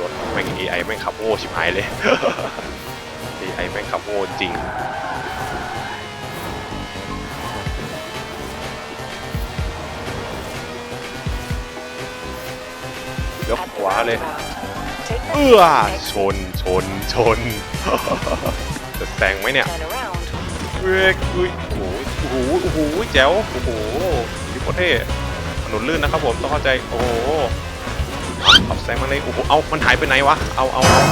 รถแม่ง AI แม่งขับโง่ชิบหายเลย AI แม่งขับโง่จริงยกขวาเลยเอื้อชนชนชนจะแซงไหมเนี่ยเว้ยอุ้ยโอ้โหโอ้โหโอ้โหแจ๋วโอ้โหดิโคตรเท่ถนนลื่นนะครับผมต้องเข้าใจโอ้โห ขับแซงมาเลยโอ้โหเอามันหายไปไหนวะเอาเอาเอา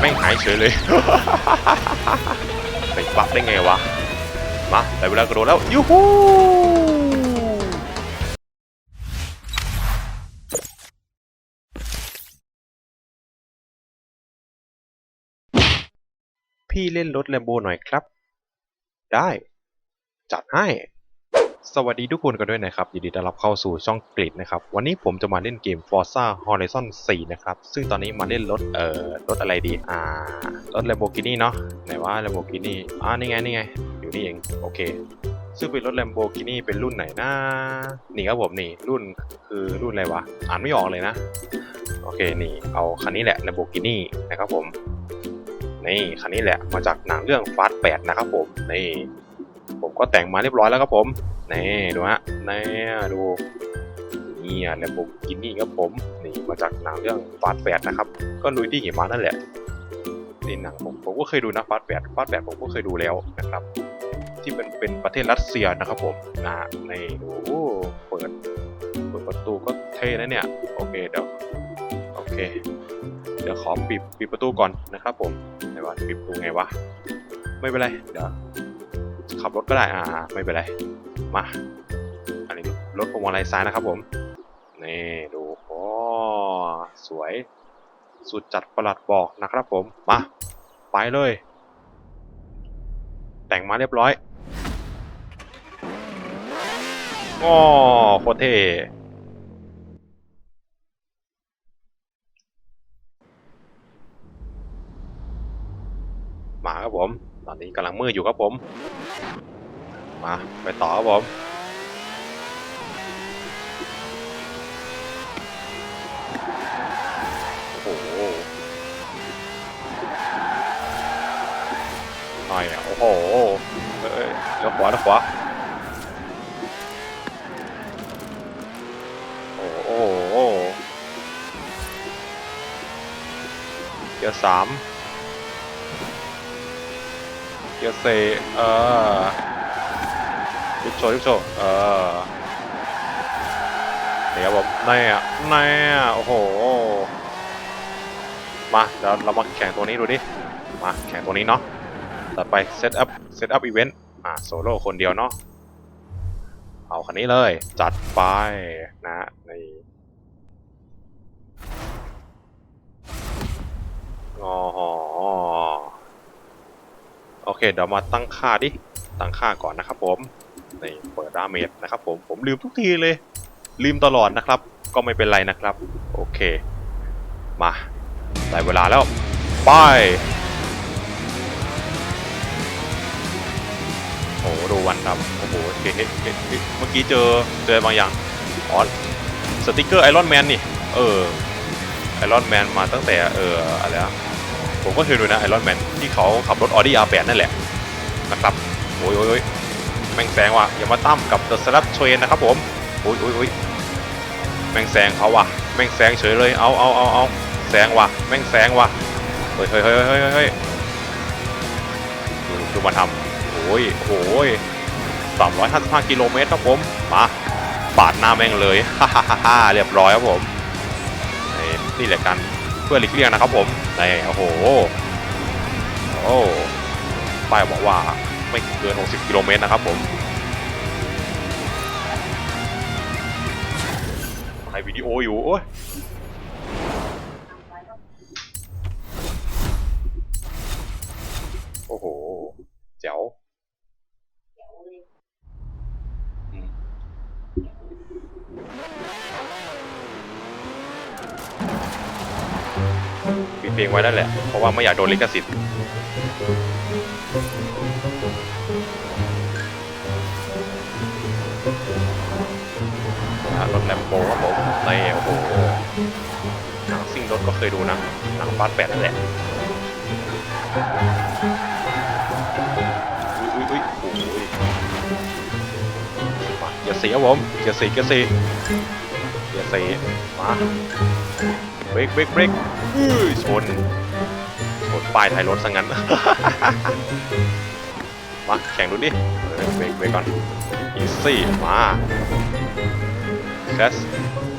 แม่งหายเฉยเลยไปบักได้ไงวะมาได้เวลากระโดดแล้วยูฮูพี่เล่นรถแลมโบหน่อยครับ ได้ จัดให้ สวัสดีทุกคนกันด้วยนะครับ ยินดีต้อนรับเข้าสู่ช่องกริดนะครับ วันนี้ผมจะมาเล่นเกม Forza Horizon 4 นะครับ ซึ่งตอนนี้มาเล่นรถ เอ่อ รถอะไรดี อ่า รถ Lamborghini เนาะไหนว่า Lamborghini อ่านี่ไง นี่ไง อยู่นี่เอง โอเค ซึ่งเป็นรถ Lamborghini เป็นรุ่นไหนนะ นี่ครับผมนี่ รุ่นคือรุ่นอะไรวะ อ่านไม่ออกเลยนะ โอเค นี่ เอาคันนี้แหละ Lamborghini นะครับผม นี่ คันนี้แหละ มาจากหนังเรื่องฟาสแปดนะครับผม นี่ ผมก็แต่งมาเรียบร้อยแล้วครับผมนี่ดูฮะนี่ดูนี่แลมโบกินี่ครับผมนี่มาจากหนังเรื่องฟาสแปดนะครับ ก็ลุยที่หิมะนั่นแหละนี่หนังผมผมก็เคยดูนะฟาสแปดฟาสแปดผมก็เคยดูแล้วนะครับ ที่เป็นเป็นประเทศรัสเซียนะครับผมนะนี่ดูโอ้เปิดเปิดประตูก็เท่นะเนี่ยโอเคเดี๋ยวโอเค เดี๋ยวขอปิดปิดประตูก่อนนะครับผมไหนว่าปิดประตูไงวะไม่เป็นไรเดี๋ยว ขับรถก็ได้อ่าไม่เป็นไร มาอันนี้รถพวงมาลัยซ้ายนะครับผม นี่ดูโอ้สวย สุดจัดประหลัดบอกนะครับผม มา ไปเลย แต่งมาเรียบร้อยอ้อโคตรเท่มาครับผม ตอนนี้กำลังมืดอยู่ครับผม มา ไปต่อครับผมโอ้โหหน่อยโอ้โหเอ้ยเลี้ยวขวาเลี้ยวขวาโอ้โหโอ้โหเกียร์สามเกียร์เซเออ ลิฟโชว์ลิฟโชว์เออเดี๋ยวผมแน่แน่โอ้โห มาเดี๋ยวเรามาแข่งตัวนี้ดูดิ มาแข่งตัวนี้เนาะ ต่อไปเซตอัพ เซตอัพอีเวนต์ อ่าโซโล่คนเดียวเนาะ เอาคันนี้เลย จัดไปนะนี่อ๋อโอเค เดี๋ยวมาตั้งค่าดิ ตั้งค่าก่อนนะครับผม นี่เปิดดาเมจนะครับผมผมลืมทุกทีเลย ลืมตลอดนะครับ ก็ไม่เป็นไรนะครับ โอเค มาได้เวลาแล้ว ไปโอ้โหดูวันครับโอ้โหเฮ้เฮ้เฮ้เฮ้เมื่อกี้เจอเจอบางอย่างอ๋อสติกเกอร์ไอรอนแมนนี่ เออไอรอนแมนมาตั้งแต่เอออะไรอะผมก็เคยดูนะไอรอนแมนที่เขาขับรถ Audi R8 นั่นแหละนะครับโอ้ยโอ้ยอย ม่งแซงว่ะอย่ามาตั้มกับ The Slap Train นะครับผมโอ้ยโอ้ยโอ้ยแม่งแซงเขาว่ะแม่งแซงเฉยเลยเอาเอาเอาเอาแซงว่ะแม่งแซงว่ะเฮ้ยเฮ้ยเฮ้ยเฮ้ยเฮ้ยดูมาทำโอ้ยโอ้ยสามร้อยห้าสิบห้ากิโลเมตรครับผมมาปาดหน้าแม่งเลยฮ่าฮ่าฮ่าเรียบร้อยครับผมนี่แหละการเพื่อหลีกเลี่ยงนะครับผมนี่โอ้โหโอ้ป้ายบอกว่า ไม่เกิน 60 กิโลเมตรนะครับผมถ่ายวิดีโออยู่ โอ้ยโอ้โหแจ๋วปิดเพลงไว้นั่นแหละ เพราะว่าไม่อยากโดนลิขสิทธิ์ แลมโบครับผมในโอ้โหหนังซิ่งรถก็เคยดูนะหนังฟาสแปดนั่นแหละอุ้ยอุ้ยอุ้ยโอ้ยมาเกียร์สีครับผมเกียร์สีเกียร์สีเกียร์สีมาเบรกเบรกเบรกอื้อชนชนป้ายท้ายรถซะงั้นมาแข่งดูดิเบรกเบรกก่อนอีซี่มา แคส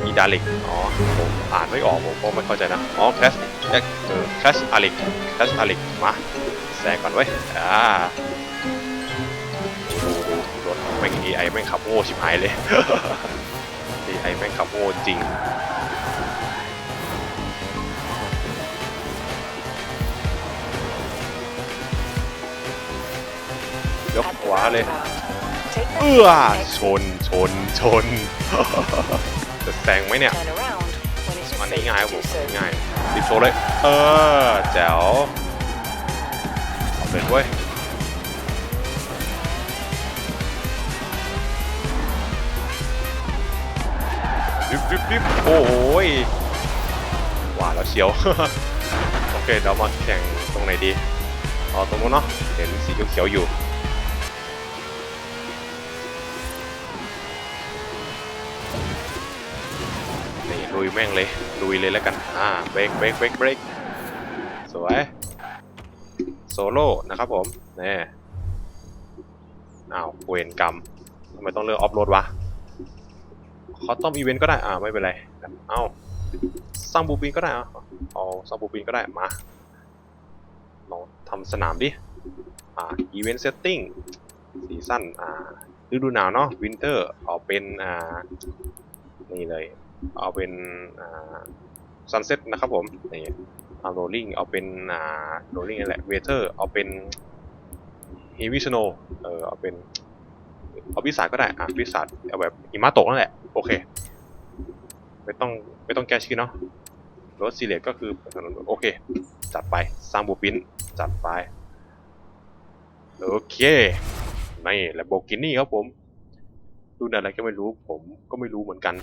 อีดาลิกอ๋อผมอ่านไม่ออกผมก็ไม่เข้าใจนะอ๋อแคสเออแคสอาลิกแคสอาลิกมาแซงก่อนไว้ยอ่าดูดูดูรถแม่ง AI แม่งขับโง่ชิบหายเลย AI แม่งขับโง่จริงยกขวาเลย เอื้อชนชนชน จะแซงไหมเนี่ย อันนี้ง่ายครับผมอันนี้ง่ายรีบโชว์เลย เออแจ๋วเอาเป็นเว้ยริบริบริบโอ้ยหวานแล้วเชียว โอเค เรามาแข่งตรงไหนดี เอาตรงนู้นเนาะ เห็นสีเขียวๆอยู่ แม่งเลยลุยเลยแล้วกันอ่าเบรกเบรกเบรกเบรกสวยโซโล่นะครับผมนี่อ้าวเวรกรรมทำไมต้องเลือกออฟโรดวะคอตตอมอีเวนต์ก็ได้อ่าไม่เป็นไรเอ้าสร้างบูปินก็ได้อะเอาสร้างบูปินก็ได้มาลองทำสนามดิอ่าอีเวนต์เซตติ้งซีซั่นอ่าฤดูหนาวเนาะวินเตอร์เอาเป็นอ่านี่เลย เอาเป็นซันเซ็ตนะครับผมนี่เอาโรลลิงเอาเป็นโรลลิงนั่นแหละเวเทอร์เอาเป็นเฮวิชโนเออเอาเป็นเอาวิสาก็ได้อะวิสาเอาแบบหิมะตกนั่นแหละโอเคไม่ต้องไม่ต้องแก้ชื่อเนาะรถซีเลตก็คือถนนโอเค จัดไปสร้างบูปินจัดไปโอเคนี่แลโบกินี่ครับผมรุ่นอะไรก็ไม่รู้ผมก็ไม่รู้เหมือนกัน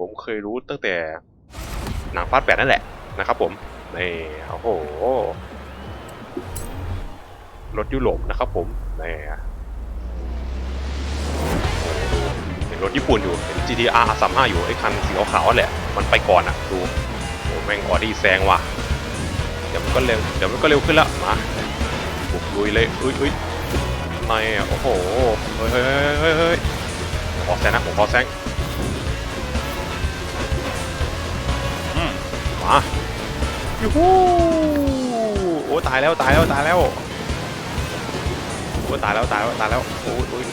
ผมเคยรู้ตั้งแต่หนังฟาสแปดนั่นแหละนะครับผมนี่โอ้โหรถยุโรปนะครับผมนี่เห็นรถญี่ปุ่นอยู่เห็น GTR 35อยู่ไอ้คันสีขาวๆแหละ มันไปก่อนอะดูโอ้แม่งออดี้แซงว่ะเดี๋ยวมันก็เร็วเดี๋ยวมันก็เร็วขึ้นล้วมาบุกลุยเลยอุ้ยอุ้ยในอ่โอ้โหเฮ้ยเฮ้ยเฮ้ยเฮ้ยขอแซงนะผมขอแซง มมายูฮูโอ้ตายแล้วตายแล้วตายแล้วโอ้ตายแล้วตายแล้วตายแล้วโอ้ยโอ้ย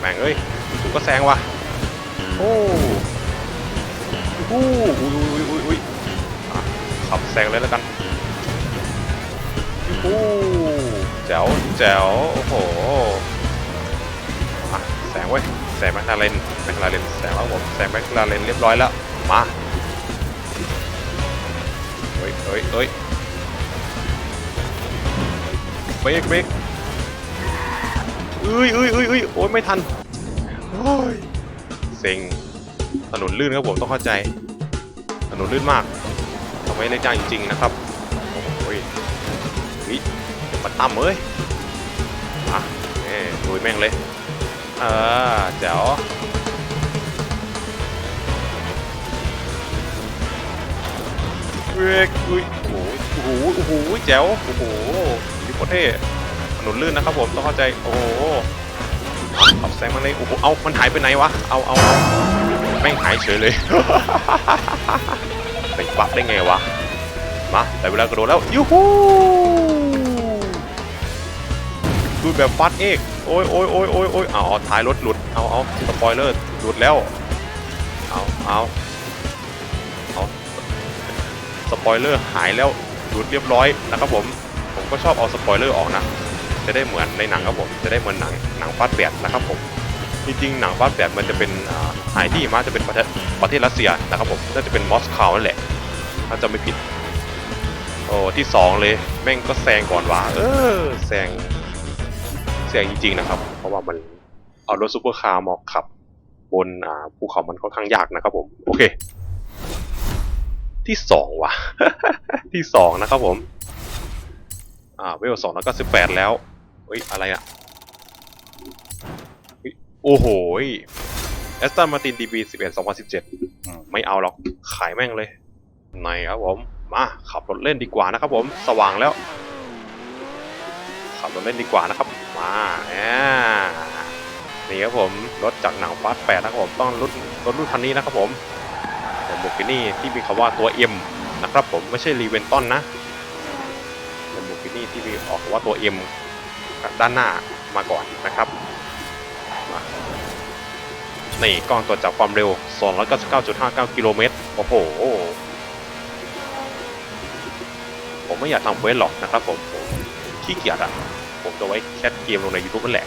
แม่งเอ้ยถูกก็แซงว่ะโอ้ยูฮูอุ้ยอุ้ยอุ้ยอุ้ยขับแซงเลยแล้วกันยูฮูแจ๋วแจ๋วโอ้โหแซงเว้ย แซงแมคลาเรนแมคลาเรนแซงแล้วผมแซงแมคลาเรนเรียบร้อยแล้ว มาเฮ้ยเฮ้ยเฮ้ยเบรกเบรกเอ้ยเอ้ยเอ้ยเอ้ยโอ้ยไม่ทันโอ้ยเซ็งถนนลื่นครับผมต้องเข้าใจ ถนนลื่นมากทำไมเล่นยากจริงๆนะครับโอ้ยเฮ้ยมาตั้มเอ้ยมาเอ้ยลุยแม่งเลย เออเจ๋วเวกอุ้ยโอ้โหโอ้โหโอ้โหแจ๋วโอ้โหดิโคตรเท่ถนนลื่นนะครับผมต้องเข้าใจโอ้โหขับแซงมาเลยโอ้โหเอามันหายไปไหนวะเอาเอาเอาแม่งหายเฉยเลยไปปับได้ไงวะมาแต่เวลากระโดดแล้วยูฮูดูแบบฟัดเอก โอ้ยโอ้ยโอ้ยโอ้ยโอ้ยเอาเอาท้ายรถหลุด เอาเอาสปอยเลอร์หลุดแล้ว เอาเอาเอาสปอยเลอร์หายแล้วหลุดเรียบร้อยนะครับผม ผมก็ชอบเอาสปอยเลอร์ออกนะ จะได้เหมือนในหนังครับผม จะได้เหมือนหนังหนังฟาดแปดนะครับผม จริงๆหนังฟาดแปดมันจะเป็นหายที่มาจะเป็นประเทศประเทศรัสเซียนะครับผมน่าจะเป็นมอสโกวนั่นแหละถ้าจะไม่ผิด โอ้ที่สองเลยแม่งก็แซงก่อนวะเออแซง เสียงจริงๆนะครับ เพราะว่ามันเอารถซูเปอร์คาร์มาขับบนอ่าภูเขามันค่อนข้างยากนะครับผม โอเค ที่สองว่ะ ที่สองนะครับผม อ่าเวลสองแล้วก็สิบแปดแล้วเฮ้ย อะไรอะเฮ้ยโอ้โหแอสตันมาตินดีบีสิบเอ็ดสองพันสิบเจ็ดไม่เอาหรอก ขายแม่งเลยไหนครับผม มาขับรถเล่นดีกว่านะครับผม สว่างแล้ว ขับรถเล่นดีกว่านะครับ มาแหมนี่ครับผมรถจากหนังฟาสแปดนะครับผมต้องรถรถรุ่นคันนี้นะครับผมแต่บุกินี่ที่มีคำว่าตัว M นะครับผมไม่ใช่รีเวนตันนะเป็นบุกินี่ที่มีออกว่าตัว M ด้านหน้ามาก่อนนะครับนี่กล้องตรวจจับความเร็ว 299.59 กิโลเมตร โอ้โห ผมไม่อยากทำเวสหรอกนะครับผมผมขี้เกียจอะ ผมจะไว้แคสเกมลงใน YouTube นั่นแหละ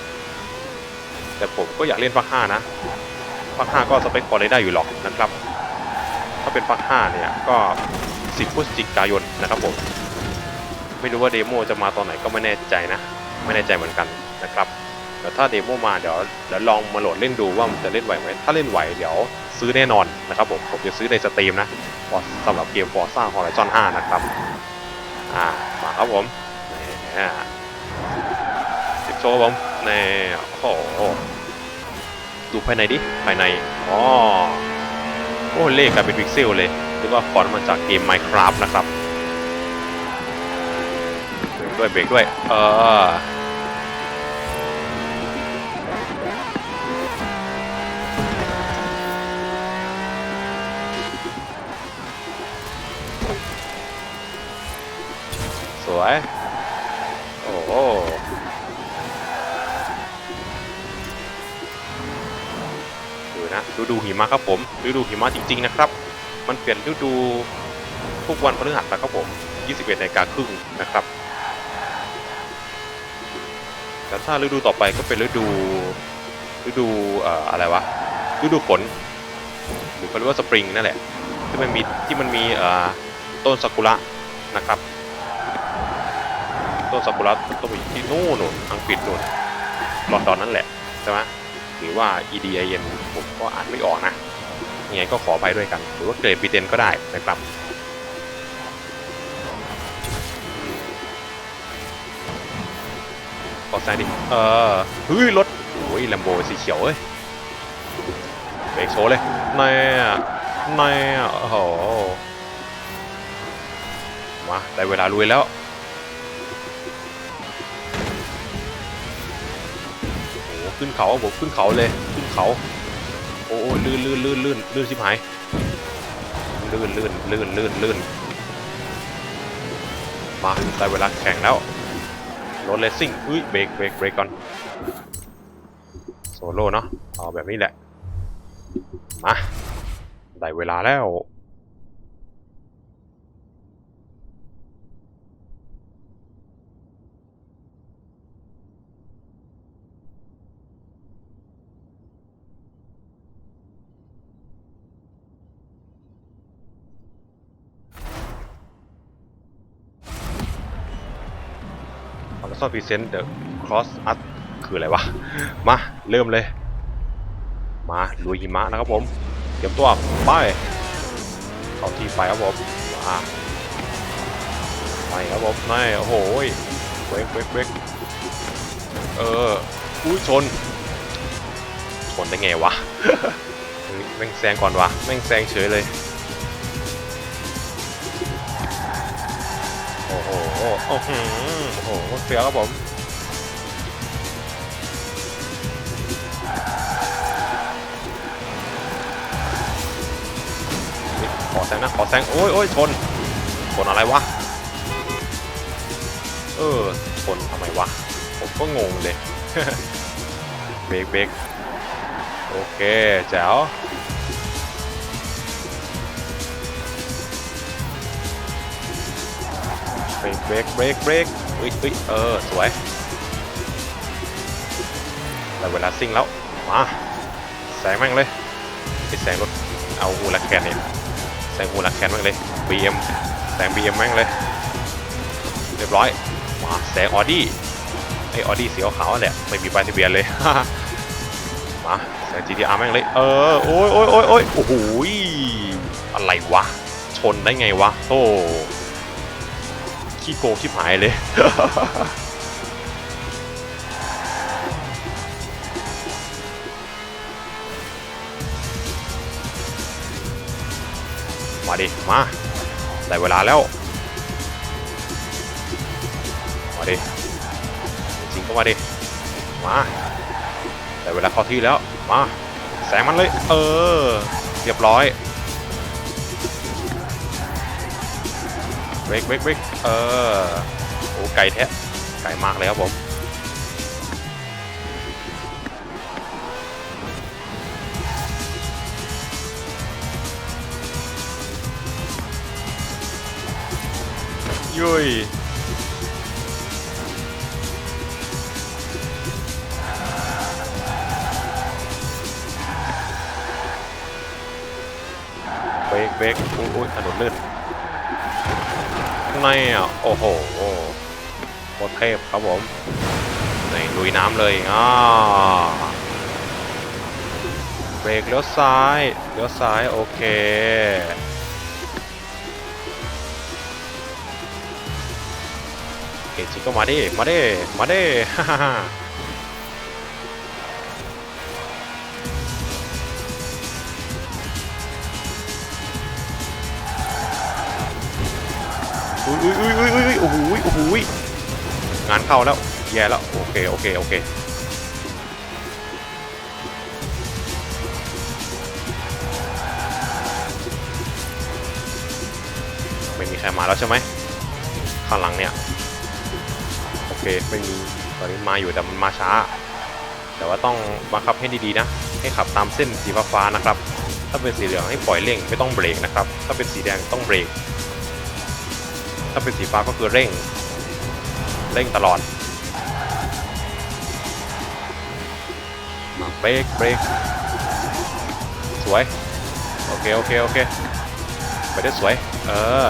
แต่ผมก็อยากเล่นภาค5นะภาค5ก็สเปคพอได้ได้อยู่หรอกนะครับ ถ้าเป็นภาค5เนี่ยก็ 10พฤศจิกายนนะครับผมไม่รู้ว่าเดโมจะมาตอนไหนก็ไม่แน่ใจนะ ไม่แน่ใจเหมือนกันนะครับแต่ถ้าเดโมมาเดี๋ยวเดี๋ยวลองมาโหลดเล่นดูว่ามันจะเล่นไหวไหมถ้าเล่นไหวเดี๋ยวซื้อแน่นอนนะครับผมผมจะซื้อในสตรีมนะสำหรับเกม Forza Horizon 5 นะครับ อ่ามาครับผมนี่ โชว์ผมนี่โอ้โหดูภายในดิ ภายในอ๋อโอ้เลขกลายเป็นพิกเซลเลยหรือว่าฟอนต์มาจากเกม Minecraft นะครับด้วยเบรกด้วย เออสวย โอ้โหดู นะฤดูหิมะครับผมฤดูหิมะจริงๆนะครับ มันเปลี่ยนฤดูทุกวันพฤหัสนะครับผม 21นาฬิกาครึ่งนะครับแต่ถ้าฤดูต่อไปก็เป็นฤดูฤดูเอ่ออะไรวะฤดูฝนหรือเขาเรียกว่าสปริงนั่นแหละที่มันมีที่มันมีเอ่อต้นซากุระนะครับ ต้นซากุระต้องไปที่นู่นนู่นอังกฤษนู่นลอนดอนนั่นแหละใช่ไหม หรือว่า EDIN ผมก็อ่านไม่ออกนะยังไงก็ขอไปด้วยกัน หรือว่าเกรดบีเตนก็ได้นะครับขอแซงดิเออเฮ้ยรถโอ้ยแลมโบสีเขียวเอ้ยเบรกโชว์เลยนายอะนายอ่โอ้โหมาได้เวลาลุยแล้ว ขึ้นเขาผมขึ้นเขาเลยขึ้นเขา โอ้ลื่นลื่นลื่นลื่นลื่นชิบหายลื่นลื่นลื่นลื่นลื่นมาได้เวลาแข่งแล้วรถเลสซิ่งอุ้ยเบรกเบรกเบรกก่อนโซโล่เนาะเอาแบบนี้แหละมาได้เวลาแล้ว ขอนฟีเซนเดอะครอสอัพคืออะไรวะ มา เริ่มเลย มาลุยหิมะนะครับผม เตรียมตัวไปเข้าที่ไปครับผมมาไปครับผมไม่โอ้โหเบรกเบรกเบรกเอออุ้ยชน ชนได้ไงวะแม่งแซงก่อนวะแม่งแซงเฉยเลย โอ้โหโอ้โหเสียครับผมขอแซงนะขอแซงโอ้ยโอ้ยชนชนอะไรวะ เออชนทำไมวะ ผมก็งงเลยเบรกเบรกโอเคแจ๋ว เบรกเบรกเบรกเบรกอุ้ยอุ้ยเออ สวยได้เวลาซิ่งแล้ว มาแซงแม่งเลยไปแซงรถ เอาหูลักแคนเนี่ยแซงหูลักแคนแม่งเลย BM แซง BM แม่งเลย เรียบร้อย มาแซงออดี้ไอออดี้สีขาวๆแหละ ไม่มีป้ายทะเบียนเลย มาแซง GTR แม่งเลย เออ โอ้ยโอ้ยโอ้ยโอ้ยโอ้โหยอะไรวะ ชนได้ไงวะโธ่ ขี้โกงชิบหายเลย มาดิ มาได้เวลาแล้ว มาดิจริงก็มาดิ มาได้เวลาเข้าที่แล้ว มา แสงมันเลย เออ เรียบร้อย เบรกเบรกเบรกเออโอ้ไก่แท้ไก่มากเลยครับผมยุยเบรกเบรกอุ้ยถนนลื่น นอะโอ้โหโคตรเทพครับผมนี่ลุยน้ำเลยอ่าเบรกเลี้ยวซ้ายเลี้ยวซ้ายโอเคเอจิก็มาดิมาดิมาดิฮ่าฮ่า อุ้ยอุ้ยอุ้ยอุ้ยอุ้ยโอ้โหโอ้โหงานเข้าแล้วแย่แล้วโอเคโอเคโอเคไม่มีใครมาแล้วใช่ไหมข้างหลังเนี่ยโอเคไม่มีตอนนี้มาอยู่แต่มันมาช้า แต่ว่าต้องบังคับให้ดีๆนะ ให้ขับตามเส้นสีฟ้าๆนะครับ ถ้าเป็นสีเหลืองให้ปล่อยเร่งไม่ต้องเบรกนะครับ ถ้าเป็นสีแดงต้องเบรก ถ้าเป็นสีฟ้าก็คือเร่ง เร่งตลอดมาเบรกเบรกสวย โอเค โอเค โอเค ไปได้สวย เออ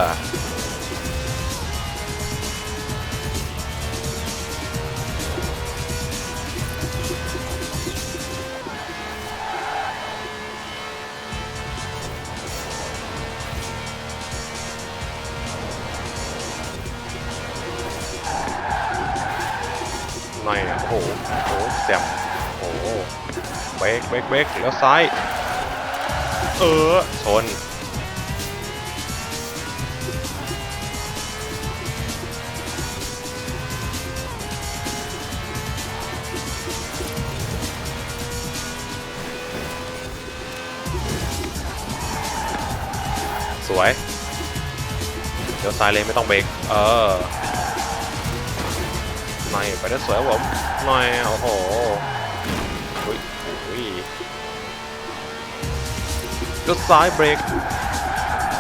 ซมโอ้โหเบรกเบรกเบรกแล้วซ้าย เออชนสวยเดี๋ยวซ้ายเลยไม่ต้องเบรกเออ หน่อยไปได้สวยครับผมหน่อยโอ้โหอุ้ยอุ้ยก็ซ้ายเบรก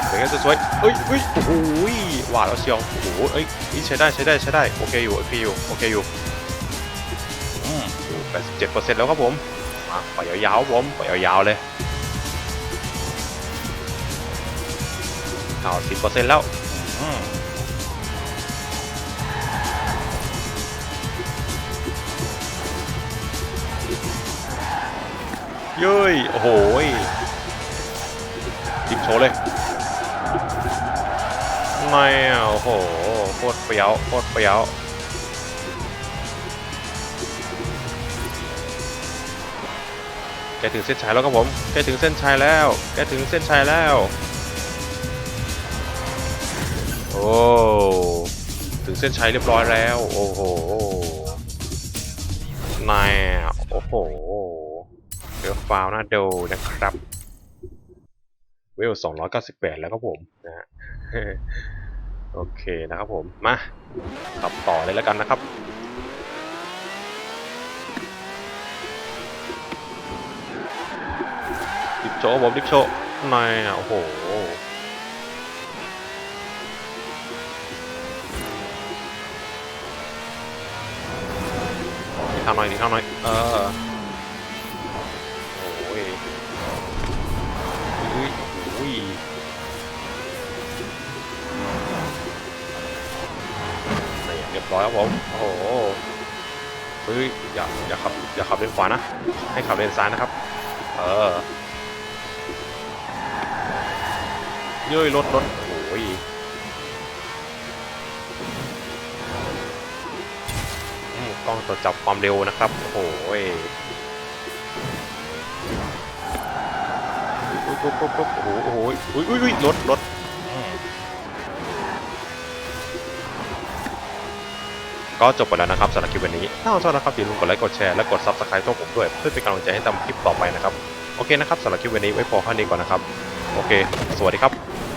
เบรกให้สวยๆเอ้ยเอ้ยโอ้โหหวาดแล้วเชียวโอ้โหเอ้ยนี่ใช้ได้ใช้ได้ใช้ได้โอเคอยู่โอเคอยู่โอเคอยู่อืมแปดสิบเจ็ดเปอร์เซ็นต์แล้วครับผมมาปล่อยยาวๆผมปล่อยยาวๆเลยเก้าสิบเปอร์เซ็นต์แล้วอืม เย้ยโอ้โหยดิบโชว์เลยไม่โอ้โหโคตรเปรี้ยวโคตรเปรี้ยวแกถึงเส้นชัยแล้วครับผมแกถึงเส้นชัยแล้วแกถึงเส้นชัยแล้ว โอ้ถึงเส้นชัยเรียบร้อยแล้ว โอ้โหนายโอ้โห ฟาวน่าดูนะครับ เวล298แล้วครับผมนะฮะโอเคนะครับผม มาขับต่อเลยแล้วกันนะครับ ดิบโชว์ผมดิบโชว์นายอะโอ้โหอีกข้างหน่อยอีกข้างหน่อยเออ ร้อยครับผม โอ้โหเฮ้ยอย่าอย่าขับอย่าขับเลนขวานะ ให้ขับเลนซ้ายนะครับ เออเย้ยรถรถโอ้ยกล้องตรวจจับความเร็วนะครับ โอ้ยปุ๊บปุ๊บปุ๊บโอ้โหโอ้โหอุ้ยอุ้ยอุ้ยรถรถอืม ก็จบไปแล้วนะครับสำหรับคลิปวันนี้ ถ้าชอบนะครับอย่าลืมกดไลค์กดแชร์และกด subscribe ช่องผมด้วยเพื่อเป็นกำลังใจให้ทำคลิปต่อไปนะครับ โอเคนะครับสำหรับคลิปวันนี้ไว้พอแค่นี้ก่อนนะครับ โอเค สวัสดีครับ